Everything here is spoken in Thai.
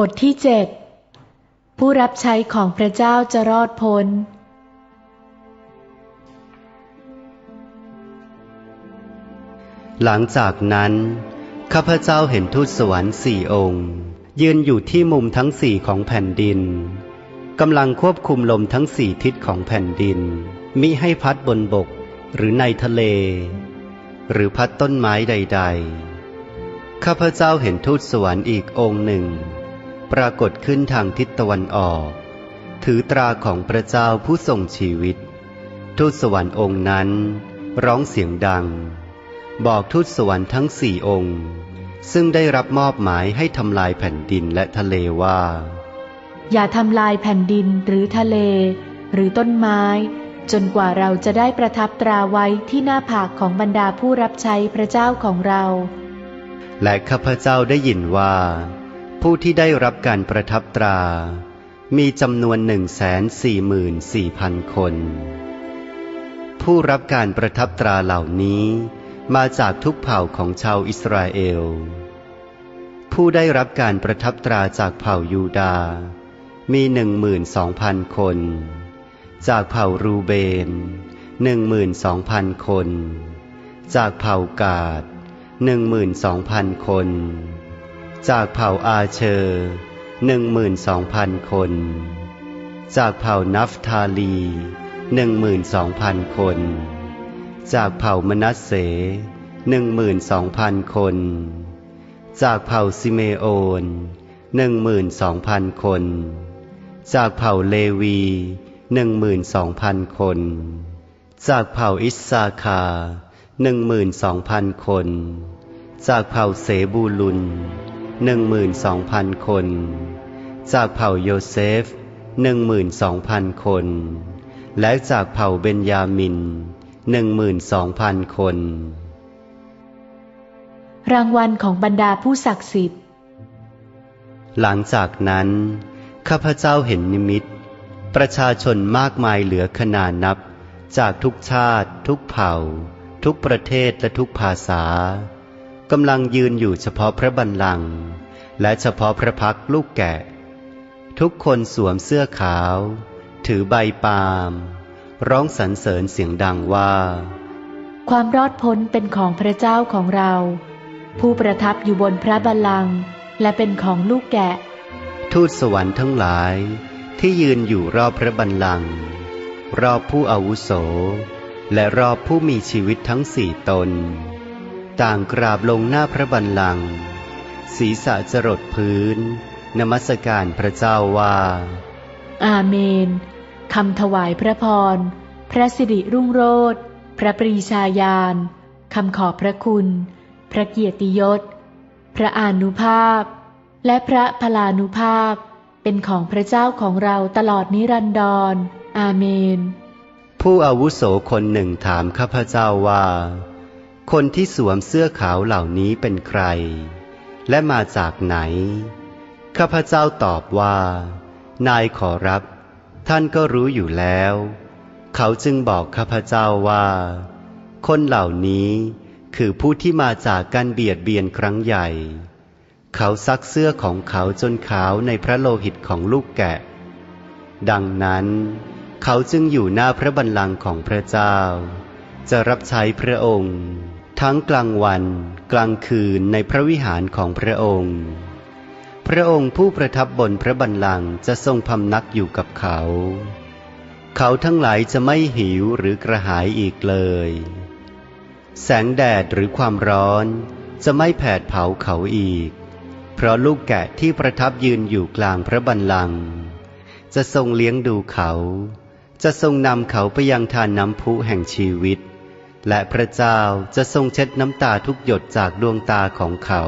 บทที่เจ็ดผู้รับใช้ของพระเจ้าจะรอดพ้น หลังจากนั้น ข้าพเจ้าเห็นทูตสวรรค์สี่องค์ ยืนอยู่ที่มุมทั้งสี่ของแผ่นดินกำลังควบคุมลมทั้งสี่ทิศของแผ่นดิน มิให้พัดบนบกหรือในทะเล หรือพัดต้นไม้ใด ๆ ข้าพเจ้าเห็นทูตสวรรค์อีกองค์หนึ่ง ปรากฏขึ้นทางทิศตะวันออก ถือตราของพระเจ้าผู้ทรงชีวิต ทูตสวรรค์องค์นั้น ร้องเสียงดัง บอกทูตสวรรค์ทั้งสี่องค์ ซึ่งได้รับมอบหมายให้ทำลายแผ่นดินและทะเลว่า อย่าทำลายแผ่นดินหรือทะเล หรือต้นไม้ จนกว่าเราจะได้ประทับตราไว้ที่หน้าผากของบรรดาผู้รับใช้พระเจ้าของเรา และข้าพเจ้าได้ยินว่า ผู้ที่ได้รับการประทับตรา มีจำนวนหนึ่งแสนสี่หมื่นสี่พันคน ผู้รับการประทับตราเหล่านี้มาจากทุกเผ่าของชาวอิสราเอล ผู้ได้รับการประทับตราจากเผ่ายูดา มีหนึ่งหมื่นสองพันคน จากเผ่ารูเบนหนึ่งหมื่นสองพันคน จากเผ่ากาดหนึ่งหมื่นสองพันคน จากเผ่าอาเชอร์หนึ่งหมื่นสองพันคน จากเผ่านัฟทาลีหนึ่งหมื่นสองพันคน จากเผ่า มนัสเสหนึ่งหมื่นสองพันคน จากเผ่าซิเมโอนหนึ่งหมื่นสองพันคน จากเผ่าเลวีหนึ่งหมื่นสองพันคน จากเผ่าอิสซาคาหนึ่งหมื่นสองพันคน จากเผ่าเสบูลุน หนึ่งหมื่นสองพันคน จากเผ่าโยเซฟหนึ่งหมื่นสองพันคน และจากเผ่าเบนยามินหนึ่งหมื่นสองพันคน รางวัลของบรรดาผู้ศักดิ์สิทธิ์ หลังจากนั้น ข้าพเจ้าเห็นนิมิต ประชาชนมากมายเหลือขนานับ จากทุกชาติ ทุกเผ่า ทุกประเทศและทุกภาษา กำลังยืนอยู่เฉพาะพระบัลลังก์และเฉพาะพระพักตร์ลูกแกะ ทุกคนสวมเสื้อขาว ถือใบปาล์มร้องสรรเสริญเสียงดังว่า ความรอดพ้นเป็นของพระเจ้าของเรา ผู้ประทับอยู่บนพระบัลลังก์และเป็นของลูกแกะ ทูตสวรรค์ทั้งหลายที่ยืนอยู่รอบพระบัลลังก์รอบผู้อาวุโส และรอบผู้มีชีวิตทั้งสี่ตน ต่างกราบลงหน้าพระบัลลังก์ศีรษะจรดพื้น นมัสการพระเจ้าว่า อาเมนคำถวายพระพร พระสิริรุ่งโรจน์พระปรีชาญาณคำขอบพระคุณ พระเกียรติยศ พระอานุภาพ และพระพลานุภาพ เป็นของพระเจ้าของเราตลอดนิรันดรอาเมน ผู้อาวุโสคนหนึ่งถามข้าพเจ้าว่า คนที่สวมเสื้อขาวเหล่านี้เป็นใคร และมาจากไหน ข้าพเจ้าตอบว่า นายขอรับ ท่านก็รู้อยู่แล้ว เขาจึงบอกข้าพเจ้าว่า คนเหล่านี้คือผู้ที่มาจากการเบียดเบียนครั้งใหญ่ เขาซักเสื้อของเขาจนขาวในพระโลหิตของลูกแกะ ดังนั้น เขาจึงอยู่หน้าพระบัลลังก์ของพระเจ้า จะรับใช้พระองค์ ทั้งกลางวันกลางคืนในพระวิหารของพระองค์ พระองค์ผู้ประทับบนพระบัลลังก์จะทรงพำนักอยู่กับเขา เขาทั้งหลายจะไม่หิวหรือกระหายอีกเลย แสงแดดหรือความร้อนจะไม่แผดเผาเขาอีก เพราะลูกแกะที่ประทับยืนอยู่กลางพระบัลลังก์จะทรงเลี้ยงดูเขา จะทรงนำเขาไปยังทานน้ำพุแห่งชีวิต และพระเจ้าจะทรงเช็ดน้ำตาทุกหยดจากดวงตาของเขา